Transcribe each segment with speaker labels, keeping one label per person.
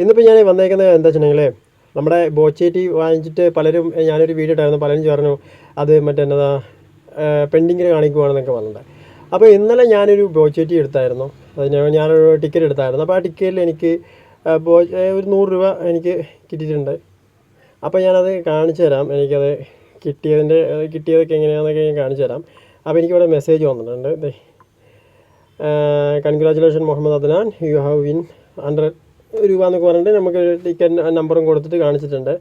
Speaker 1: ഇന്നിപ്പോൾ ഞാൻ വന്നേക്കുന്നത് എന്താ വെച്ചിട്ടുണ്ടെങ്കിൽ നമ്മുടെ ബോച്ചേറ്റി വാങ്ങിച്ചിട്ട് പലരും ഞാനൊരു വീഡിയോ ഇട്ടായിരുന്നു പലരും പറഞ്ഞു അത് മറ്റേ പെൻഡിങ്ങിൽ കാണിക്കുവാണെന്നൊക്കെ പറഞ്ഞിട്ടുണ്ട് അപ്പോൾ ഇന്നലെ ഞാനൊരു ബോച്ചേറ്റി എടുത്തായിരുന്നു. അതിന് ഞാനൊരു ടിക്കറ്റ് എടുത്തായിരുന്നു. അപ്പോൾ ആ ടിക്കറ്റിൽ എനിക്ക് ബോ ഒരു നൂറ് രൂപ എനിക്ക് കിട്ടിയിട്ടുണ്ട്. അപ്പോൾ ഞാനത് കാണിച്ചു തരാം. എനിക്കത് കിട്ടിയതിന്റെ കിട്ടിയതൊക്കെ എങ്ങനെയാണെന്നൊക്കെ ഞാൻ കാണിച്ചു തരാം. അപ്പോൾ എനിക്കിവിടെ മെസ്സേജ് വന്നിട്ടുണ്ട്. ദേ congratulation Muhammad Adnan. You have win hundred രൂപ എന്നൊക്കെ പറഞ്ഞിട്ട് നമുക്ക് ടിക്കറ്റ് നമ്പറും കൊടുത്തിട്ട് കാണിച്ചിട്ടുണ്ട്.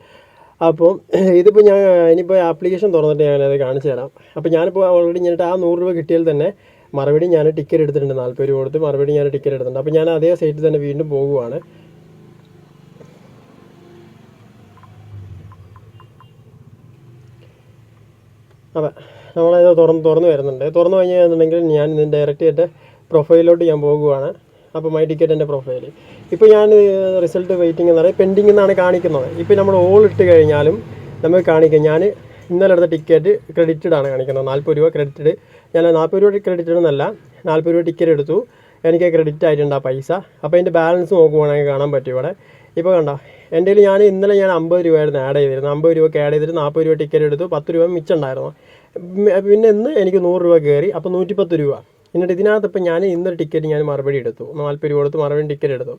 Speaker 1: അപ്പോൾ ഇതിപ്പോൾ ഞാൻ ഇനിയിപ്പോൾ ആപ്ലിക്കേഷൻ തുറന്നിട്ട് ഞാനത് കാണിച്ചു തരാം. അപ്പോൾ ഞാനിപ്പോൾ ഓൾറെഡി ഞാനിട്ട് ആ നൂറ് രൂപ കിട്ടിയാൽ തന്നെ മറുപടി ഞാൻ ടിക്കറ്റ് എടുത്തിട്ടുണ്ട്. നാൽപ്പത് രൂപ കൊടുത്ത് മറുപടി ഞാൻ ടിക്കറ്റ് എടുത്തിട്ടുണ്ട്. അപ്പോൾ ഞാൻ അതേ സൈറ്റിൽ തന്നെ വീണ്ടും പോകുവാണ്. അതെ നമ്മളത് തുറന്ന് തുറന്ന് വരുന്നുണ്ട്. തുറന്ന് കഴിഞ്ഞാൽ ഞാൻ ഡയറക്റ്റ് ആയിട്ട് പ്രൊഫൈലിലോട്ട് ഞാൻ പോകുവാണ്. അപ്പോൾ മൈ ടിക്കറ്റ് എന്റെ പ്രൊഫൈൽ ഇപ്പോൾ ഞാൻ റിസൾട്ട് വെയിറ്റിംഗ് എന്ന് പറയുന്നത് പെൻഡിങ് എന്നാണ് കാണിക്കുന്നത്. ഇപ്പോൾ നമ്മൾ ഓൾ ഇട്ട് കഴിഞ്ഞാലും നമുക്ക് കാണിക്കാം. ഞാൻ ഇന്നലെ എടുത്ത ടിക്കറ്റ് ക്രെഡിറ്റഡ് ആണ് കാണിക്കുന്നത്. നാൽപ്പത് രൂപ ക്രെഡിറ്റഡ് ഞാൻ നാൽപ്പത് രൂപ ക്രെഡിറ്റഡ് എന്നല്ല നാൽപ്പത് രൂപ ടിക്കറ്റ് എടുത്തു. എനിക്ക് ക്രെഡിറ്റ് ആയിട്ടുണ്ട് ആ പൈസ. അപ്പോൾ അതിന്റെ ബാലൻസ് നോക്കുവാണെങ്കിൽ കാണാൻ പറ്റും ഇവിടെ. ഇപ്പോൾ കണ്ട എന്റെ കയ്യിൽ ഞാൻ ഇന്നലെ ഞാൻ അമ്പത് രൂപയായിരുന്നു ആഡ് ചെയ്തിരുന്നു അമ്പത് രൂപയ്ക്ക് ആഡ് ചെയ്തിട്ട് നാൽപ്പത് രൂപ ടിക്കറ്റ് എടുത്തു. പത്ത് രൂപ മിച്ചം ഉണ്ടായിരുന്നു. പിന്നെ ഇന്ന് എനിക്ക് നൂറ് രൂപ കയറി. അപ്പോൾ നൂറ്റിപ്പത്ത് രൂപ. എന്നിട്ട് ഇതിനകത്ത് ഇപ്പം ഞാൻ ഇന്നൊരു ടിക്കറ്റ് ഞാൻ മറുപടി എടുത്തു. നാൽപ്പത് രൂപ കൊടുത്ത് മറുപടി ടിക്കറ്റ് എടുത്തു.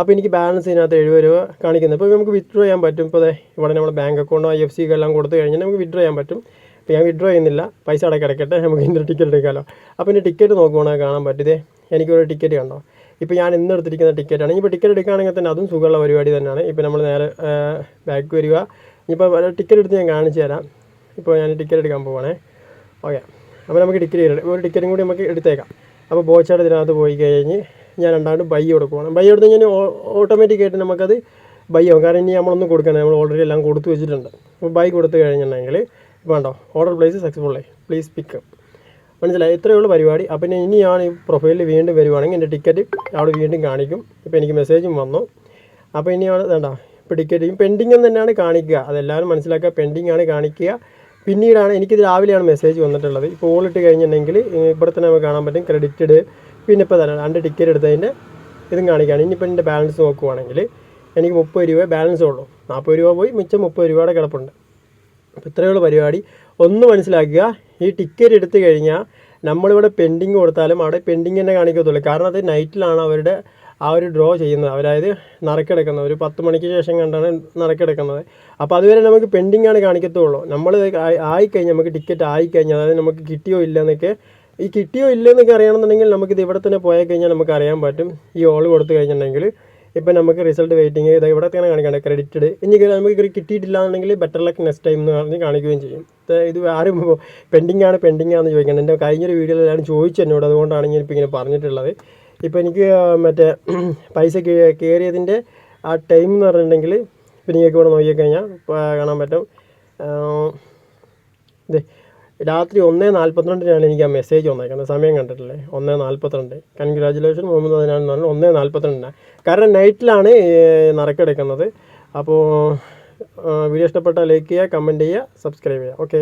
Speaker 1: അപ്പോൾ എനിക്ക് ബാലൻസ് ഇതിനകത്ത് എഴുപത് രൂപ കാണിക്കുന്നത് ഇപ്പോൾ നമുക്ക് വിഡ്രോ ചെയ്യാൻ പറ്റും. ഇപ്പോൾ ഇവിടെ നമ്മുടെ ബാങ്ക് അക്കൗണ്ടോ ഐ എഫ് സി എല്ലാം കൊടുത്തു കഴിഞ്ഞാൽ നമുക്ക് വിഡ്രോ ചെയ്യാൻ പറ്റും. അപ്പോൾ ഞാൻ വിഡ്രോ ചെയ്യുന്നില്ല. പൈസ അടക്കി അടക്കട്ടെ നമുക്ക് ഇന്നൊരു ടിക്കറ്റ് എടുക്കാമല്ലോ അപ്പോൾ എന്റെ ടിക്കറ്റ് നോക്കുവാണെങ്കിൽ കാണാൻ പറ്റിയതേ എനിക്കൊരു ടിക്കറ്റ് കണ്ടോ? ഇപ്പോൾ ഞാൻ ഇന്ന് എടുത്തിരിക്കുന്ന ടിക്കറ്റാണ് ഇനിയിപ്പോൾ ടിക്കറ്റ് എടുക്കുകയാണെങ്കിൽ തന്നെ അതും സുഖമുള്ള പരിപാടി തന്നെയാണ്. ഇപ്പോൾ നമ്മൾ നേരെ ബാക്ക് വരിക. ഇനിയിപ്പോൾ ടിക്കറ്റ് എടുത്ത് ഞാൻ കാണിച്ചു തരാം. ഇപ്പോൾ ഞാൻ ടിക്കറ്റ് എടുക്കാൻ പോവാണേ. ഓക്കെ അപ്പോൾ നമുക്ക് ടിക്കറ്റ് ഒരു ടിക്കറ്റും കൂടി നമുക്ക് എടുത്തേക്കാം. അപ്പോൾ ബോച്ചാട് ഇതിനകത്ത് പോയി കഴിഞ്ഞ് ഞാൻ രണ്ടാമത് ബൈ കൊടുക്കുവാണ് ബൈ കൊടുത്ത് കഴിഞ്ഞാൽ ഓട്ടോമാറ്റിക്കായിട്ട് നമുക്കത് ബൈ ആവും. കാരണം ഇനി നമ്മളൊന്നും കൊടുക്കണം നമ്മൾ ഓൾറെഡി എല്ലാം കൊടുത്തു വെച്ചിട്ടുണ്ട്. അപ്പോൾ ബൈ കൊടുത്തു കഴിഞ്ഞിട്ടുണ്ടെങ്കിൽ വേണ്ടോ ഓർഡർ പ്ലേസ് സക്സസ്ഫുൾ ആയി. പ്ലീസ് പിക്ക് മനസ്സിലായി? ഇത്രയേ ഉള്ളൂ പരിപാടി. അപ്പം പിന്നെ ഇനി ഞാൻ ഈ പ്രൊഫൈലിൽ വീണ്ടും വരുവാണെങ്കിൽ എന്റെ ടിക്കറ്റ് അവിടെ വീണ്ടും കാണിക്കും. ഇപ്പോൾ എനിക്ക് മെസ്സേജും വന്നു. അപ്പോൾ ഇനിയാണ് വേണ്ട ഇപ്പോൾ ടിക്കറ്റ് പെൻഡിങ് തന്നെയാണ് കാണിക്കുക. അതെല്ലാവരും മനസ്സിലാക്കുക. പെൻഡിങ് ആണ് കാണിക്കുക. പിന്നീടാണ് എനിക്കിത് രാവിലെയാണ് മെസ്സേജ് വന്നിട്ടുള്ളത്. ഇപ്പോൾ ഓൾ ഇട്ട് കഴിഞ്ഞിട്ടുണ്ടെങ്കിൽ ഇവിടെ തന്നെ നമുക്ക് കാണാൻ പറ്റും. ക്രെഡിറ്റഡ് പിന്നെ ഇപ്പോൾ തന്നെ രണ്ട് ടിക്കറ്റ് എടുത്തതിന്റെ ഇതും കാണിക്കുകയാണ് ഇനിയിപ്പോൾ എന്റെ ബാലൻസ് നോക്കുവാണെങ്കിൽ എനിക്ക് മുപ്പത് രൂപ ബാലൻസ് ഉള്ളൂ. നാൽപ്പത് രൂപ പോയി മിച്ചം മുപ്പത് രൂപയുടെ കിടപ്പുണ്ട്. അപ്പോൾ ഇത്രയുള്ള പരിപാടി. ഒന്ന് മനസ്സിലാക്കുക ഈ ടിക്കറ്റ് എടുത്തു കഴിഞ്ഞാൽ നമ്മളിവിടെ പെൻഡിങ് കൊടുത്താലും അവിടെ പെൻഡിങ് തന്നെ കാണിക്കത്തുള്ളൂ. കാരണം അത് നൈറ്റിലാണ് അവരുടെ ആ ഒരു ഡ്രോ ചെയ്യുന്നത്. അതായത് നറുക്കെടുക്കുന്നത്. ഒരു പത്ത് മണിക്ക് ശേഷം കണ്ടാണ് നറുക്കെടുക്കുന്നത്. അപ്പോൾ അതുവരെ നമുക്ക് പെൻഡിങ് ആണ് കാണിക്കത്തുള്ളൂ. നമ്മൾ ആയിക്കഴിഞ്ഞ് നമുക്ക് ടിക്കറ്റ് ആയിക്കഴിഞ്ഞാൽ അതായത് നമുക്ക് കിട്ടിയോ ഇല്ല എന്നൊക്കെ ഈ കിട്ടിയോ ഇല്ല എന്നൊക്കെ അറിയണമെന്നുണ്ടെങ്കിൽ നമുക്കിത് ഇവിടെ തന്നെ പോയി കഴിഞ്ഞാൽ നമുക്ക് അറിയാൻ പറ്റും. ഈ ഓൾ കൊടുത്തു കഴിഞ്ഞിട്ടുണ്ടെങ്കിൽ ഇപ്പം നമുക്ക് റിസൾട്ട് വെയിറ്റിംഗ് ഇത് ഇവിടെ തന്നെ കാണിക്കണം ക്രെഡിറ്റഡ് ഇനി നമുക്ക് കിട്ടിയിട്ടില്ല എന്നുണ്ടെങ്കിൽ ബെറ്റർ ലക്ക് നെക്സ്റ്റ് ടൈം എന്ന് പറഞ്ഞ് കാണിക്കുകയും ചെയ്യും. ഇത് ആരും പെൻഡിങ് ആണ് പെൻഡിങ് ആണെന്ന് ചോദിക്കണം. എന്റെ കഴിഞ്ഞൊരു വീഡിയോയിൽ എല്ലാവരും ചോദിച്ചു എന്നോട് അതുകൊണ്ടാണ് ഞാനിപ്പോൾ ഇങ്ങനെ പറഞ്ഞിട്ടുള്ളത്. ഇപ്പോൾ എനിക്ക് മറ്റേ പൈസ കയറിയതിന്റെ ആ ടൈം എന്ന് പറഞ്ഞിട്ടുണ്ടെങ്കിൽ ഇപ്പം നിങ്ങൾക്ക് ഇവിടെ നോക്കിക്കഴിഞ്ഞാൽ കാണാൻ പറ്റും. ഇത് രാത്രി ഒന്നേ നാൽപ്പത്തിരണ്ടിനാണ് എനിക്ക് ആ മെസ്സേജ് വന്നേക്കുന്നത് സമയം കണ്ടിട്ടില്ലേ? ഒന്നേ നാൽപ്പത്തിരണ്ട് കൺഗ്രാജുലേഷൻ മുഹമ്മദ് അതിനാണെന്ന് പറഞ്ഞാൽ ഒന്നേ നാൽപ്പത്തിരണ്ടിനാണ് കാരണം നൈറ്റിലാണ് നറുക്കെടുക്കുന്നത് അപ്പോൾ വീഡിയോ ഇഷ്ടപ്പെട്ടാൽ ലൈക്ക് ചെയ്യുക കമന്റ് ചെയ്യുക സബ്സ്ക്രൈബ് ചെയ്യുക. ഓക്കെ